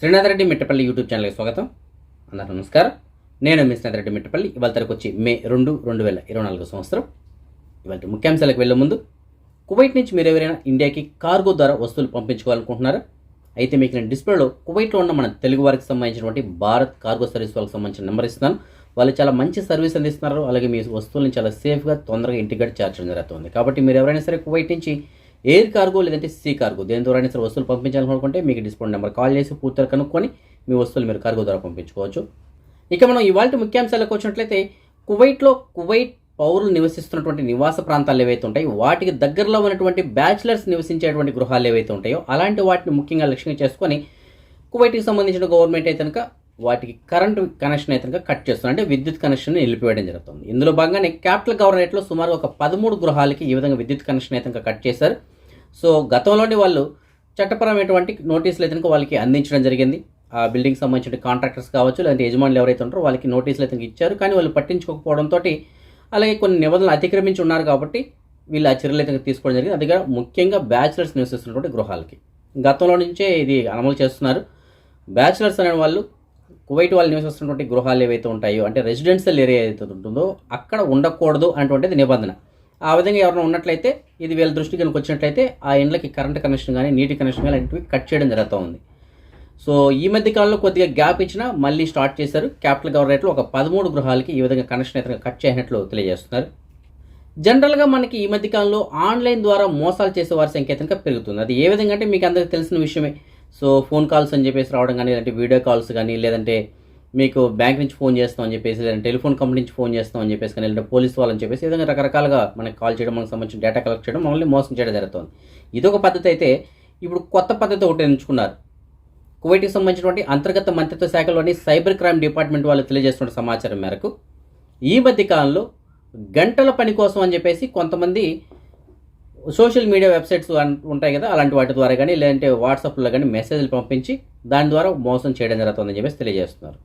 Srinath Reddy Mittapalli YouTube ఛానల్కి స్వాగతం. అందరూ నమస్కారం. నేను మీ శ్రీనాథ్ రెడ్డి మిట్టపల్లి. ఇవాళ తరకు వచ్చి మే రెండు రెండు వేల ఇరవై నాలుగు సంవత్సరం. ఇవాళ ముఖ్యాంశాలకు వెళ్ళే ముందు కువైట్ నుంచి మీరు ఎవరైనా ఇండియాకి కార్గో ద్వారా వస్తువులు పంపించుకోవాలనుకుంటున్నారా? అయితే మీకు నేను డిస్ప్లేలో కువైట్లో ఉన్న మన తెలుగు వారికి సంబంధించినటువంటి భారత్ కార్గో సర్వీస్ వాళ్ళకి సంబంధించిన నెంబర్ ఇస్తున్నాను. వాళ్ళు చాలా మంచి సర్వీస్ అందిస్తున్నారు. అలాగే మీ వస్తువులను చాలా సేఫ్గా తొందరగా ఇంటికి చేర్చడం జరుగుతుంది. కాబట్టి మీరు ఎవరైనా సరే కువైట్ నుంచి ఎయిర్ కార్గో లేదంటే సీ కార్గో దేని ద్వారా సరే వస్తువులు పంపించాలనుకుంటే మీకు డిస్కౌంట్ నెంబర్ కాల్ చేసి పూర్తిగా కనుక్కొని మీ వస్తువులు మీరు కార్గో ద్వారా పంపించుకోవచ్చు. ఇక మనం ఇవాళ ముఖ్యాంశాలకు వచ్చినట్లయితే కువైట్లో కువైట్ పౌరులు నివసిస్తున్నటువంటి నివాస ప్రాంతాలు ఏవైతే ఉంటాయో వాటికి దగ్గరలో ఉన్నటువంటి బ్యాచిలర్స్ నివసించేటువంటి గృహాలు ఏవైతే ఉంటాయో అలాంటి వాటిని ముఖ్యంగా లక్ష్యంగా చేసుకొని కువైట్కి సంబంధించిన గవర్నమెంట్ అయితే కనుక వాటికి కరెంటు కనెక్షన్ అయితే కనుక కట్ చేస్తుంది. అంటే విద్యుత్ కనెక్షన్ నిలిపివేయడం జరుగుతుంది. ఇందులో భాగంగానే క్యాపిటల్ గవర్నరేట్లో సుమారు ఒక పదమూడు గృహాలకి ఈ విధంగా విద్యుత్ కనెక్షన్ అయితే కనుక కట్ చేశారు. సో గతంలోనే వాళ్ళు చట్టపరమైనటువంటి నోటీసులు అయితే వాళ్ళకి అందించడం జరిగింది. ఆ బిల్డింగ్ సంబంధించిన కాంట్రాక్టర్స్ కావచ్చు లేదంటే యజమానులు ఎవరైతే ఉంటారో వాళ్ళకి నోటీసులు అయితే ఇచ్చారు. కానీ వాళ్ళు పట్టించుకోకపోవడంతో అలాగే కొన్ని నిబంధనలు అతిక్రమించి ఉన్నారు కాబట్టి వీళ్ళు ఆ చర్యలు అయితే తీసుకోవడం జరిగింది. అది కూడా ముఖ్యంగా బ్యాచిలర్స్ నివసిస్తున్నటువంటి గృహాలకి. గతంలో నుంచే ఇది అమలు చేస్తున్నారు. బ్యాచిలర్స్ అనే వాళ్ళు కువైట్ వాళ్ళు నివసిస్తున్నటువంటి గృహాలు ఏవైతే ఉంటాయో అంటే రెసిడెన్షియల్ ఏరియా ఏదైతే ఉంటుందో అక్కడ ఉండకూడదు అనేటువంటిది నిబంధన. ఆ విధంగా ఎవరైనా ఉన్నట్లయితే ఇది వీళ్ళ దృష్టికి కనుక వచ్చినట్లయితే ఆ ఇండ్లకి కరెంట్ కనెక్షన్ కానీ నీటి కనెక్షన్ కానీ అలాంటివి కట్ చేయడం జరుగుతూ ఉంది సో ఈ మధ్య కాలంలో కొద్దిగా గ్యాప్ ఇచ్చినా మళ్ళీ స్టార్ట్ చేశారు. క్యాపిటల్ గవర్నరేట్లో ఒక పదమూడు గృహాలకి ఈ విధంగా కనెక్షన్ అయితే కట్ చేసినట్లు తెలియజేస్తున్నారు. జనరల్గా మనకి ఈ మధ్య కాలంలో ఆన్లైన్ ద్వారా మోసాలు చేసే వారి సంఖ్య కనుక పెరుగుతుంది. అది ఏ విధంగా అంటే మీకు అందరికీ తెలిసిన విషయమే. సో ఫోన్ కాల్స్ అని చెప్పేసి రావడం కానీ లేదంటే వీడియో కాల్స్ కానీ లేదంటే మీకు బ్యాంక్ నుంచి ఫోన్ చేస్తాం అని చెప్పేసి లేదంటే టెలిఫోన్ కంపెనీ నుంచి ఫోన్ చేస్తాం అని చెప్పేసి కానీ లేదంటే పోలీస్ వాళ్ళని చెప్పేసి ఏదైనా రకరకాలుగా మనకి కాల్ చేయడం మనకు సంబంధించిన డేటా కలెక్ట్ చేయడం మమ్మల్ని మోసం చేయడం జరుగుతుంది. ఇదొక పద్ధతి అయితే ఇప్పుడు కొత్త పద్ధతి ఒకటి ఎంచుకున్నారు. కువైట్కి సంబంధించినటువంటి అంతర్గత మంత్రిత్వ శాఖలోని సైబర్ క్రైమ్ డిపార్ట్మెంట్ వాళ్ళు తెలియజేస్తున్న సమాచారం మేరకు ఈ మధ్య కాలంలో గంటల పని కోసం అని చెప్పేసి కొంతమంది సోషల్ మీడియా వెబ్సైట్స్ ఉంటాయి కదా అలాంటి వాటి ద్వారా కానీ లేదంటే వాట్సాప్లో కానీ మెసేజ్లు పంపించి దాని ద్వారా మోసం చేయడం జరుగుతుందని చెప్పేసి తెలియజేస్తున్నారు.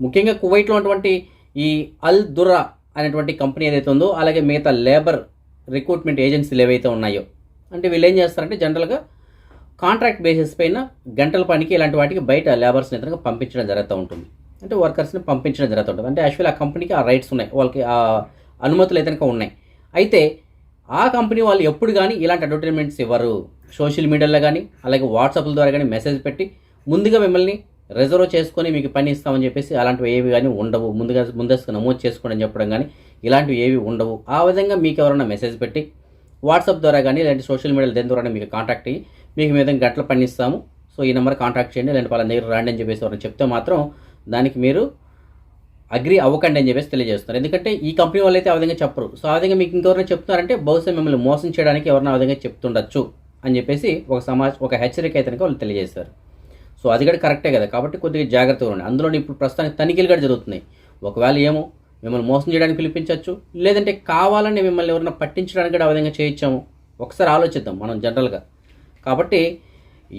ముఖ్యంగా కువైట్లో ఉన్నటువంటి ఈ అల్ దురా అనేటువంటి కంపెనీ ఏదైతే ఉందో అలాగే మిగతా లేబర్ రిక్రూట్మెంట్ ఏజెన్సీలు ఏవైతే ఉన్నాయో అంటే వీళ్ళు ఏం చేస్తారంటే జనరల్గా కాంట్రాక్ట్ బేసిస్ పైన గంటల పనికి ఇలాంటి వాటికి బయట లేబర్స్ని ఇతరుగా పంపించడం జరుగుతూ ఉంటుంది. అంటే వర్కర్స్ని పంపించడం జరుగుతూ ఉంటుంది. అంటే యాక్చువల్లీ ఆ కంపెనీకి ఆ రైట్స్ ఉన్నాయి. వాళ్ళకి ఆ అనుమతులు అయితే ఉన్నాయి. అయితే ఆ కంపెనీ వాళ్ళు ఎప్పుడు కానీ ఇలాంటి అడ్వర్టైజ్మెంట్స్ ఇవ్వరు. సోషల్ మీడియాలో కానీ అలాగే వాట్సాప్ల ద్వారా కానీ మెసేజ్ పెట్టి ముందుగా మిమ్మల్ని రిజర్వ్ చేసుకొని మీకు పని ఇస్తామని చెప్పేసి అలాంటివి ఏవి కానీ ఉండవు. ముందుగా ముందస్తు నమోదు చేసుకోండి అని చెప్పడం కానీ ఇలాంటివి ఏవి ఉండవు. ఆ విధంగా మీకు ఎవరైనా మెసేజ్ పెట్టి వాట్సాప్ ద్వారా కానీ లేదంటే సోషల్ మీడియాలో దేని ద్వారా మీకు కాంటాక్ట్ అయ్యి మీకు మీద గంటలు పని ఇస్తాము. సో ఈ నెంబర్ కాంటాక్ట్ చేయండి. లేదంటే వాళ్ళ దగ్గర రాండి అని చెప్పేసి ఎవరైనా చెప్తే మాత్రం దానికి మీరు అగ్రి అవ్వకండి అని చెప్పేసి తెలియజేస్తున్నారు. ఎందుకంటే ఈ కంపెనీ వాళ్ళు అయితే ఆ విధంగా చెప్పరు. సో ఆ విధంగా మీకు ఇంకెవరైనా చెప్తున్నారంటే బహుశా మిమ్మల్ని మోసం చేయడానికి ఎవరైనా ఆ విధంగా చెప్తుండొచ్చు అని చెప్పేసి ఒక సమాజ్ ఒక హెచ్చరిక అయితే వాళ్ళు తెలియజేస్తారు సో అది కూడా కరెక్టే కదా. కాబట్టి కొద్దిగా జాగ్రత్తగా ఉండండి. అందులో ఇప్పుడు ప్రస్తుతానికి తనిఖీలు కూడా జరుగుతున్నాయి. ఒకవేళ ఏమో మిమ్మల్ని మోసం చేయడానికి పిలిపించవచ్చు లేదంటే కావాలని మిమ్మల్ని ఎవరైనా పట్టించడానికి కూడా ఆ విధంగా చేయించాము ఒకసారి ఆలోచిద్దాం మనం జనరల్గా. కాబట్టి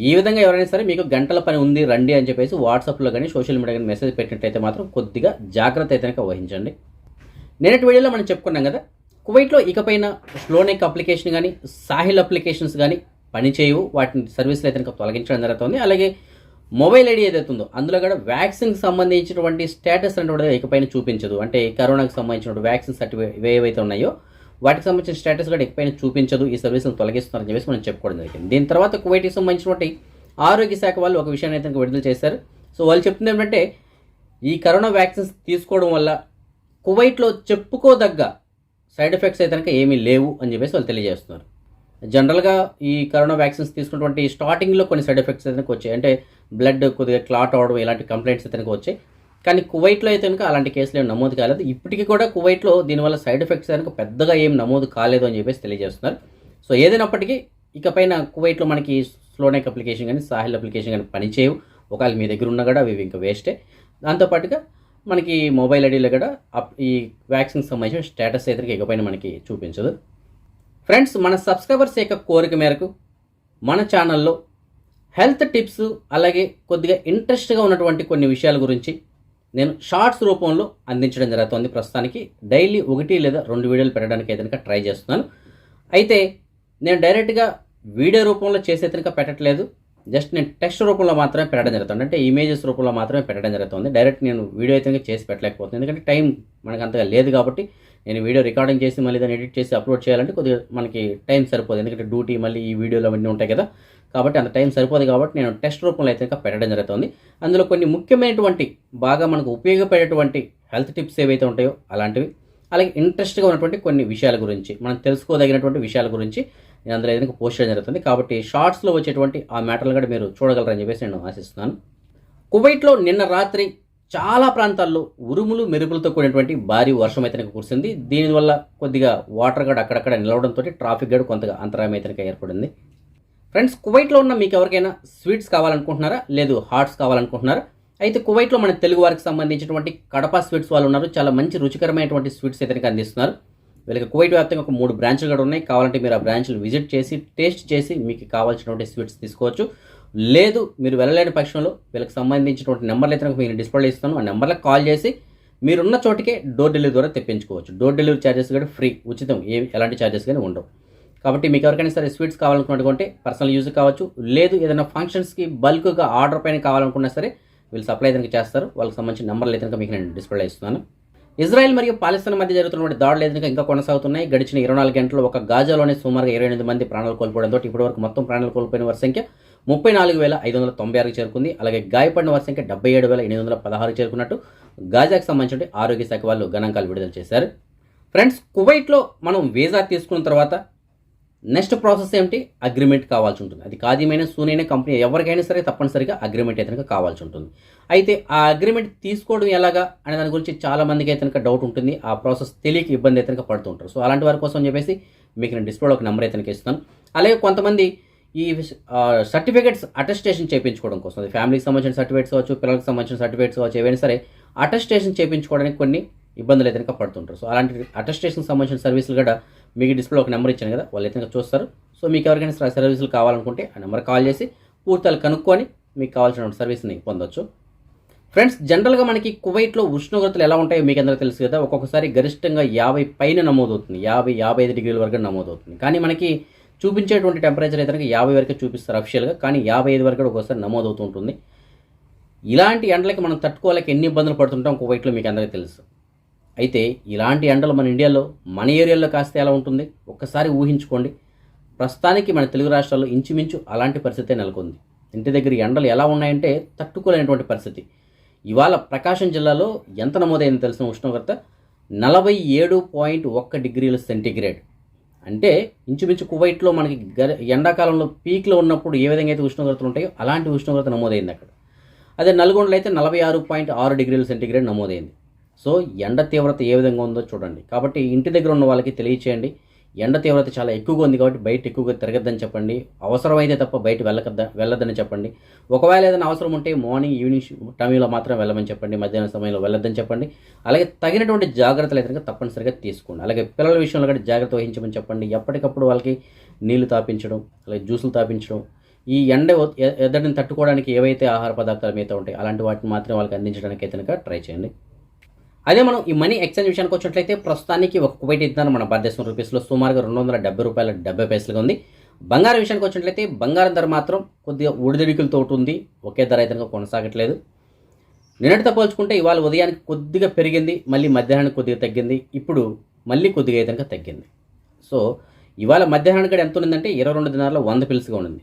ఈ విధంగా ఎవరైనా సరే మీకు గంటల పని ఉంది రండి అని చెప్పేసి వాట్సాప్లో కానీ సోషల్ మీడియా కానీ మెసేజ్ పెట్టినట్టయితే మాత్రం కొద్దిగా జాగ్రత్త అయితే వహించండి. నేనటి వీడియోలో మనం చెప్పుకున్నాం కదా కువైట్లో ఇకపైన స్లోనెక్ అప్లికేషన్ కానీ సాహిల్ అప్లికేషన్స్ కానీ పనిచేయవు. వాటిని సర్వీసులు అయితే కనుక తొలగించడం జరుగుతుంది. అలాగే మొబైల్ ఐడి ఏదైతే ఉందో అందులో కూడా వ్యాక్సిన్కి సంబంధించినటువంటి స్టేటస్ అనేటువంటి ఇకపైన చూపించదు. అంటే కరోనాకు సంబంధించినటువంటి వ్యాక్సిన్ సర్టిఫికేట్ ఏవైతే ఉన్నాయో వాటికి సంబంధించిన స్టేటస్ కూడా ఎక్కువైనా చూపించదు ఈ సర్వీసులను తొలగిస్తున్నారని చెప్పేసి మనం చెప్పుకోవడం జరిగింది. దీని తర్వాత కువైట్కి సంబంధించినటువంటి ఆరోగ్య శాఖ వాళ్ళు ఒక విషయాన్ని అయితే విడుదల చేశారు. సో వాళ్ళు చెప్తుంది ఏంటంటే ఈ కరోనా వ్యాక్సిన్స్ తీసుకోవడం వల్ల కువైట్లో చెప్పుకోదగ్గ సైడ్ ఎఫెక్ట్స్ అయితే కనుక ఏమీ లేవు అని చెప్పేసి వాళ్ళు తెలియజేస్తున్నారు. జనరల్గా ఈ కరోనా వ్యాక్సిన్స్ తీసుకున్నటువంటి స్టార్టింగ్లో కొన్ని సైడ్ ఎఫెక్ట్స్ అయితే వచ్చాయి. అంటే బ్లడ్ కొద్దిగా క్లాట్ అవడం ఇలాంటి కంప్లైంట్స్ అయితే వచ్చాయి. కానీ కువైట్లో అయితే కనుక అలాంటి కేసులు ఏమి నమోదు కాలేదు. ఇప్పటికీ కూడా కువైట్లో దీనివల్ల సైడ్ ఎఫెక్ట్స్ కనుక పెద్దగా ఏం నమోదు కాలేదు అని చెప్పేసి తెలియజేస్తున్నారు. సో ఏదైనప్పటికీ ఇకపైన కువైట్లో మనకి స్లోనెక్ అప్లికేషన్ కానీ సాహిల్ అప్లికేషన్ కానీ పనిచేయవు. ఒకవేళ మీ దగ్గర ఉన్నా కూడా అవి ఇంకా వేస్టే దాంతోపాటుగా మనకి మొబైల్ ఐడీలో కూడా ఈ వ్యాక్సిన్ సంబంధించిన స్టేటస్ అయితే ఇకపైన మనకి చూపించదు. ఫ్రెండ్స్ మన సబ్స్క్రైబర్స్ యొక్క కోరిక మేరకు మన ఛానల్లో హెల్త్ టిప్స్ అలాగే కొద్దిగా ఇంట్రెస్ట్గా ఉన్నటువంటి కొన్ని విషయాల గురించి నేను షార్ట్స్ రూపంలో అందించడం జరుగుతుంది. ప్రస్తుతానికి డైలీ ఒకటి లేదా రెండు వీడియోలు పెట్టడానికి అయితే ట్రై చేస్తున్నాను. అయితే నేను డైరెక్ట్గా వీడియో రూపంలో చేసే కనుక పెట్టట్లేదు. జస్ట్ నేను టెక్స్ట్ రూపంలో మాత్రమే పెట్టడం జరుగుతుంది. అంటే ఇమేజెస్ రూపంలో మాత్రమే పెట్టడం జరుగుతుంది. డైరెక్ట్ నేను వీడియో అయితే చేసి పెట్టలేకపోతుంది ఎందుకంటే టైం మనకు అంతగా లేదు కాబట్టి నేను వీడియో రికార్డింగ్ చేసి మళ్ళీ దాన్ని ఎడిట్ చేసి అప్లోడ్ చేయాలంటే కొద్దిగా మనకి టైం సరిపోదు. ఎందుకంటే డ్యూటీ మళ్ళీ ఈ వీడియోలు అవన్నీ ఉంటాయి కదా. కాబట్టి అంత టైం సరిపోదు కాబట్టి నేను టెస్ట్ రూపంలో అయితే పెట్టడం జరుగుతుంది. అందులో కొన్ని ముఖ్యమైనటువంటి బాగా మనకు ఉపయోగపడేటువంటి హెల్త్ టిప్స్ ఏవైతే ఉంటాయో అలాంటివి అలాగే ఇంట్రెస్ట్గా ఉన్నటువంటి కొన్ని విషయాల గురించి మనం తెలుసుకోదగినటువంటి విషయాల గురించి నేను అందులో ఏదైనా పోస్ట్ చేయడం జరుగుతుంది. కాబట్టి షార్ట్స్లో వచ్చేటువంటి ఆ మ్యాటర్లు కూడా మీరు చూడగలరని చెప్పేసి నేను ఆశిస్తున్నాను. కువైట్లో నిన్న రాత్రి చాలా ప్రాంతాల్లో ఉరుములు మెరుపులతో కూడినటువంటి భారీ వర్షం అయితే కురిసింది. దీనివల్ల కొద్దిగా వాటర్ గడ్ అక్కడక్కడ నిలవడంతో ట్రాఫిక్ గడ్ కొంతగా అంతరాయం అయితే ఏర్పడింది. ఫ్రెండ్స్ కువైట్లో ఉన్న మీకు ఎవరికైనా స్వీట్స్ కావాలనుకుంటున్నారా? లేదు హాట్స్ కావాలనుకుంటున్నారా? అయితే కువైట్లో మన తెలుగు వారికి సంబంధించినటువంటి కడప స్వీట్స్ వాళ్ళు ఉన్నారు. చాలా మంచి రుచికరమైనటువంటి స్వీట్స్ అయితే అందిస్తున్నారు. వీళ్ళకి కువైట్ వ్యాప్తంగా ఒక మూడు బ్రాంచ్లు కూడా ఉన్నాయి. కావాలంటే మీరు ఆ బ్రాంచ్లు విజిట్ చేసి టేస్ట్ చేసి మీకు కావాల్సినటువంటి స్వీట్స్ తీసుకోవచ్చు. లేదు మీరు వెళ్ళలేని పక్షంలో వీళ్ళకి సంబంధించినటువంటి నెంబర్లు అయితే మీకు డిస్ప్లే ఇస్తాను ఆ నెంబర్లకు కాల్ చేసి మీరున్న చోటికే డోర్ డెలివరీ ద్వారా తెప్పించుకోవచ్చు. డోర్ డెలివరీ ఛార్జెస్ కూడా ఫ్రీ ఉచితం. ఏ ఎలాంటి ఛార్జెస్ కానీ ఉండవు. కాబట్టి మీకు ఎవరికైనా సరే స్వీట్స్ కావాలనుకున్నటువంటి పర్సనల్ యూజ్ కావచ్చు. లేదు ఏదైనా ఫంక్షన్స్కి బల్క్గా ఆర్డర్ పైన కావాలనుకున్నా సరే వీళ్ళు సప్లై అయితే చేస్తారు. వాళ్ళకి సంబంధించిన నెంబర్లు అయితే మీకు నేను డిస్ప్లే ఇస్తున్నాను. ఇజ్రాయెల్ మరియు పాలస్తీన్ మధ్య జరుగుతున్నటువంటి దాడులు ఏదైనా ఇంకా కొనసాగుతున్నాయి. గడిచిన ఇరవై నాలుగు గంటలు ఒక గాజాలోనే సుమారుగా ఇరవై ఎనిమిది మంది ప్రాణాలు కోల్పోవడంతో ఇప్పటివరకు మొత్తం ప్రాణాలు కోల్పోయిన వారి సంఖ్య ముప్పై నాలుగు వేల ఐదు వందల తొంభై ఆరుకి చేరుకుంది. అలాగే గాయపడిన వారి సంఖ్య డెబ్బై ఏడు వేల ఎనిమిది వందల పదహారు చేరుకున్నట్టు గాజాకి సంబంధించిన ఆరోగ్య శాఖ వాళ్ళు గణాంకాలు విడుదల చేశారు. ఫ్రెండ్స్ కువైట్లో మనం వీసా తీసుకున్న తర్వాత నెక్స్ట్ ప్రాసెస్ ఏమిటి? అగ్రిమెంట్ కావాల్సి ఉంటుంది. అది కాదేమైనా సూనైనా కంపెనీ ఎవరికైనా సరే తప్పనిసరిగా అగ్రిమెంట్ అయితే కావాల్సి ఉంటుంది. అయితే ఆ అగ్రిమెంట్ తీసుకోవడం ఎలాగా అనే దాని గురించి చాలా మందికి అయితే డౌట్ ఉంటుంది. ఆ ప్రాసెస్ తెలియక ఇబ్బంది అయితే పడుతుంటారు సో అలాంటి వారి కోసం చెప్పేసి మీకు నేను డిస్ప్లేలో ఒక నెంబర్ అయితే ఇస్తాను అలాగే కొంతమంది ఈ సర్టిఫికేట్స్ అటెస్టేషన్ చేయించుకోవడం కోసం అది ఫ్యామిలీకి సంబంధించిన సర్టిఫికేట్స్ కావచ్చు పిల్లలకు సంబంధించిన సర్టిఫికేట్స్ కావచ్చు ఏవైనా సరే అటెస్టేషన్ చేయించుకోవడానికి కొన్ని ఇబ్బందులు అయితే పడుతుంటారు సో అలాంటి అటెస్టేషన్ సంబంధించిన సర్వీసులు కూడా మీకు డిస్ప్లే ఒక నెంబర్ ఇచ్చాను కదా వాళ్ళు అయితే చూస్తారు. సో మీకు ఎవరికైనా సర్వీసులు కావాలనుకుంటే ఆ నెంబర్ కాల్ చేసి పూర్తాలు కనుక్కొని మీకు కావాల్సిన సర్వీస్ని పొందొచ్చు. ఫ్రెండ్స్ జనరల్గా మనకి కువైట్లో ఉష్ణోగ్రతలు ఎలా ఉంటాయో మీకు అందరికీ తెలుసు కదా ఒక్కొక్కసారి గరిష్టంగా యాభై పైన నమోదవుతుంది. యాభై యాభై ఐదు డిగ్రీల వరకు నమోదవుతుంది. కానీ మనకి చూపించేటువంటి టెంపరేచర్ అయితే యాభై వరకు చూపిస్తారు అఫిషియల్గా కానీ యాభై ఐదు వరకు కూడా ఒక్కోసారి నమోదవుతూ ఉంటుంది. ఇలాంటి ఎండలకి మనం తట్టుకోలేక ఎన్ని ఇబ్బందులు పడుతుంటాం కువైట్లో మీకు అందరికీ తెలుసు. అయితే ఇలాంటి ఎండలు మన ఇండియాలో మన ఏరియాలో కాస్తే ఎలా ఉంటుంది? ఒక్కసారి ఊహించుకోండి. ప్రస్తుతానికి మన తెలుగు రాష్ట్రాల్లో ఇంచుమించు అలాంటి పరిస్థితే నెలకొంది. ఇంటి దగ్గర ఎండలు ఎలా ఉన్నాయంటే తట్టుకోలేనటువంటి పరిస్థితి. ఇవాళ ప్రకాశం జిల్లాలో ఎంత నమోదైంది తెలిసిన ఉష్ణోగ్రత నలభై ఏడు పాయింట్ ఒక్క డిగ్రీల సెంటీగ్రేడ్. అంటే ఇంచుమించు కువైట్లో మనకి గర ఎండాకాలంలో పీక్లో ఉన్నప్పుడు ఏ విధంగా అయితే ఉష్ణోగ్రతలు ఉంటాయో అలాంటి ఉష్ణోగ్రత నమోదైంది అక్కడ. అదే నల్గొండలో అయితే నలభై ఆరు పాయింట్ ఆరు డిగ్రీల సెంటీగ్రేడ్ నమోదైంది. సో ఎండ తీవ్రత ఏ విధంగా ఉందో చూడండి. కాబట్టి ఇంటి దగ్గర ఉన్న వాళ్ళకి తెలియచేయండి. ఎండ తీవ్రత చాలా ఎక్కువగా ఉంది కాబట్టి బయట ఎక్కువగా తిరగద్దని చెప్పండి. అవసరమైతే తప్ప బయట వెళ్ళకద్ద వెళ్ళొద్దని చెప్పండి. ఒకవేళ ఏదైనా అవసరం ఉంటే మార్నింగ్ ఈవినింగ్ టైంలో మాత్రం వెళ్ళమని చెప్పండి. మధ్యాహ్నం సమయంలో వెళ్ళొద్దని చెప్పండి. అలాగే తగినటువంటి జాగ్రత్తలు అయితే తప్పనిసరిగా తీసుకోండి. అలాగే పిల్లల విషయంలో కూడా జాగ్రత్త వహించమని చెప్పండి. ఎప్పటికప్పుడు వాళ్ళకి నీళ్ళు తాపించడం అలాగే జ్యూసులు తాపించడం ఈ ఎండ ఎద్దడిని తట్టుకోవడానికి ఏవైతే ఆహార పదార్థాలు మీద ఉంటాయి అలాంటి వాటిని మాత్రం వాళ్ళకి అందించడానికి అయితే ట్రై చేయండి. అదే మనం ఈ మనీ ఎక్స్చేంజ్ విషయానికి వచ్చినట్లయితే ప్రస్తుతానికి ఒక కువైట్ ఇద్దరు మన భారతదేశం రూపీస్లో సుమారుగా రెండు వందల డెబ్బై రూపాయల డెబ్బై పైసలుగా ఉంది. బంగారం విషయానికి వచ్చినట్లయితే బంగారం ధర మాత్రం కొద్దిగా ఒడిదడికలతో ఉంది ఒకే ధర అయితే కొనసాగట్లేదు. నిన్నటితో పోల్చుకుంటే ఇవాళ ఉదయానికి కొద్దిగా పెరిగింది. మళ్ళీ మధ్యాహ్నానికి కొద్దిగా తగ్గింది. ఇప్పుడు మళ్ళీ కొద్దిగా అయితే తగ్గింది. సో ఇవాళ మధ్యాహ్నానికి ఎంత ఉందంటే ఇరవై రెండు దినాల్లో వంద పిల్స్గా ఉంది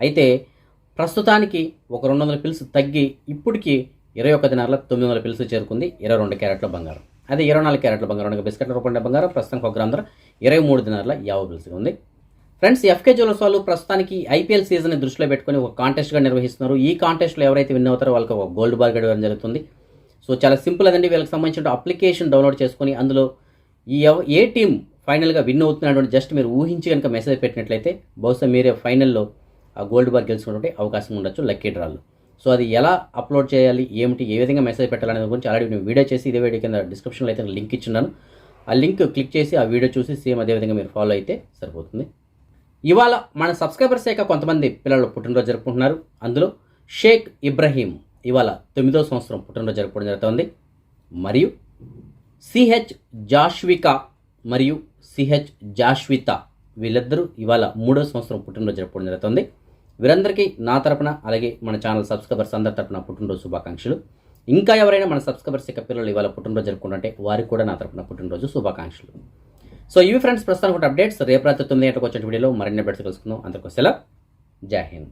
అయితే ప్రస్తుతానికి ఒక రెండు వందల పిల్స్ తగ్గి ఇప్పటికి ఇరవై ఒక్క దినార్ల తొమ్మిది వందల పిలుసు చేరుకుంది ఇరవై రెండు క్యారెట్ల బంగారం. అదే ఇరవై నాలుగు క్యారెట్ల బంగారం అనగా బిస్కెట్ రూపంలో బంగారం ప్రస్తుతానికి ఒక గ్రామ ధర ఇరవై మూడు దినార్ల యాభై పిలుసు ఉంది. ఫ్రెండ్స్ ఎఫ్కే జ్యువెలర్స్ వాళ్ళు ప్రస్తుతానికి ఐపీఎల్ సీజన్ దృష్టిలో పెట్టుకుని ఒక కాంటెస్ట్గా నిర్వహిస్తున్నారు. ఈ కాంటెస్ట్లో ఎవరైతే విన్ అవుతారో వాళ్ళకి ఒక గోల్డ్ బార్ గడవడం జరుగుతుంది. సో చాలా సింపుల్ అదండి. వీళ్ళకి సంబంధించిన అప్లికేషన్ డౌన్లోడ్ చేసుకొని అందులో ఈ ఏ టీం ఫైనల్గా విన్ అవుతున్నటువంటి జస్ట్ మీరు ఊహించి కనుక మెసేజ్ పెట్టినట్లయితే బహుశా మీరే ఫైనల్లో ఆ గోల్డ్ బార్ గెలుచుకున్నటువంటి అవకాశం ఉండొచ్చు లక్కీ డ్రాలు సో అది ఎలా అప్లోడ్ చేయాలి ఏమిటి ఏ విధంగా మెసేజ్ పెట్టాలనే గురించి ఆల్రెడీ నేను వీడియో చేసి ఇదే వీడియో కింద డిస్క్రిప్షన్లో అయితే లింక్ ఇచ్చున్నాను. ఆ లింక్ క్లిక్ చేసి ఆ వీడియో చూసి సేమ్ అదే విధంగా మీరు ఫాలో అయితే సరిపోతుంది. ఇవాళ మన సబ్స్క్రైబర్స్ యొక్క కొంతమంది పిల్లలు పుట్టినరోజు జరుపుకుంటున్నారు. అందులో షేక్ ఇబ్రహీం ఇవాళ తొమ్మిదో సంవత్సరం పుట్టినరోజు జరుపుకోవడం జరుగుతుంది. మరియు సిహెచ్ జాష్విక మరియు సిహెచ్ జాష్విత వీళ్ళిద్దరూ ఇవాళ మూడో సంవత్సరం పుట్టినరోజు జరుపుకోవడం జరుగుతుంది. వీరందరికీ నా తరపున అలాగే మన ఛానల్ సబ్స్క్రైబర్స్ అందరి తరపున పుట్టినరోజు శుభాకాంక్షలు. ఇంకా ఎవరైనా మన సబ్స్క్రైబర్స్ యొక్క పిల్లలు ఇవాళ పుట్టినరోజు జరుపుకుంటుంటే వారికి కూడా నా తరపున పుట్టినరోజు శుభాకాంక్షలు. సో ఇవి ఫ్రెండ్స్ ప్రస్తుతానికి అప్డేట్స్. రేపు రాత్రి తొమ్మిది గంటలకు వచ్చే వీడియోలో మరిన్ని అప్డేట్స్ కలుసుకుందాం అందరికీ సెలవు. జై హింద్.